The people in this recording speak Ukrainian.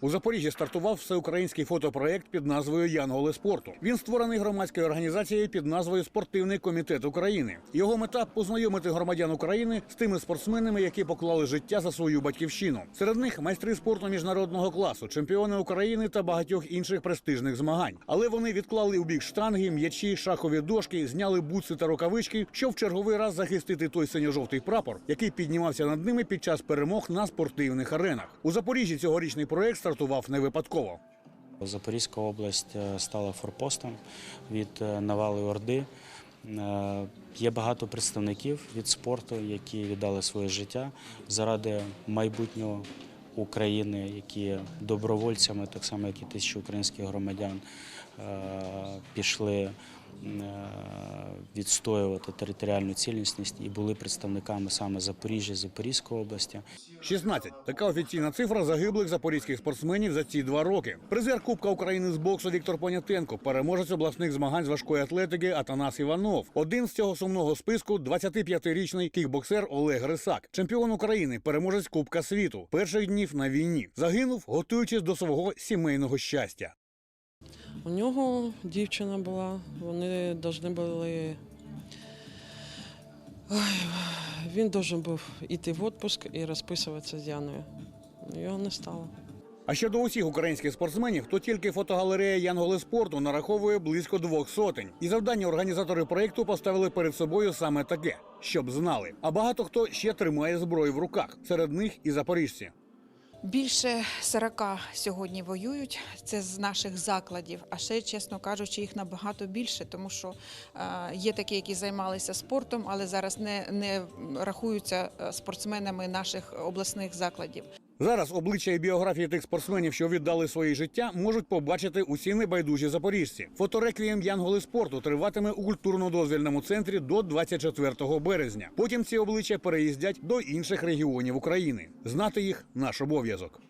У Запоріжжі стартував всеукраїнський фотопроект під назвою Янголи спорту. Він створений громадською організацією під назвою Спортивний комітет України. Його мета познайомити громадян України з тими спортсменами, які поклали життя за свою батьківщину. Серед них майстри спорту міжнародного класу, чемпіони України та багатьох інших престижних змагань. Але вони відклали у бік штанги, м'ячі, шахові дошки, зняли бутси та рукавички, щоб в черговий раз захистити той синьо-жовтий прапор, який піднімався над ними під час перемог на спортивних аренах. У Запоріжжі цьогорічний проект стартував не випадково. Запорізька область е, стала форпостом від е, навали Орди. Е, Є багато представників від спорту, які віддали своє життя заради майбутнього України, які добровольцями, так само як і тисячі українських громадян, пішли відстоювати територіальну цілісність і були представниками саме Запоріжжя, Запорізької області. 16. Така офіційна цифра загиблих запорізьких спортсменів за ці два роки. Призер Кубка України з боксу Віктор Понятенко, переможець обласних змагань з важкої атлетики Атанас Іванов. Один з цього сумного списку 25-річний кікбоксер Олег Рисак, чемпіон України, переможець Кубка світу. Перших днів на війні загинув, готуючись до свого сімейного щастя. У нього дівчина була, вони повинні були. Ой, він должен був йти в відпуск і розписуватися з Яною. Його не стало. А щодо усіх українських спортсменів, то тільки фотогалерея Янголи спорту нараховує близько двох сотень. І завдання організатори проєкту поставили перед собою саме таке, щоб знали. А багато хто ще тримає зброю в руках. Серед них і запоріжці. Більше 40 сьогодні воюють. Це з наших закладів. А ще, чесно кажучи, їх набагато більше, тому що е, є такі, які займалися спортом, але зараз не, не рахуються е, спортсменами наших обласних закладів. Зараз обличчя і біографії тих спортсменів, що віддали своє життя, можуть побачити усі небайдужі запоріжці. Фотореквієм Янголи спорту триватиме у культурно-дозвільному центрі до 24 березня. Потім ці обличчя переїздять до інших регіонів України. Знати їх наш обов'язок.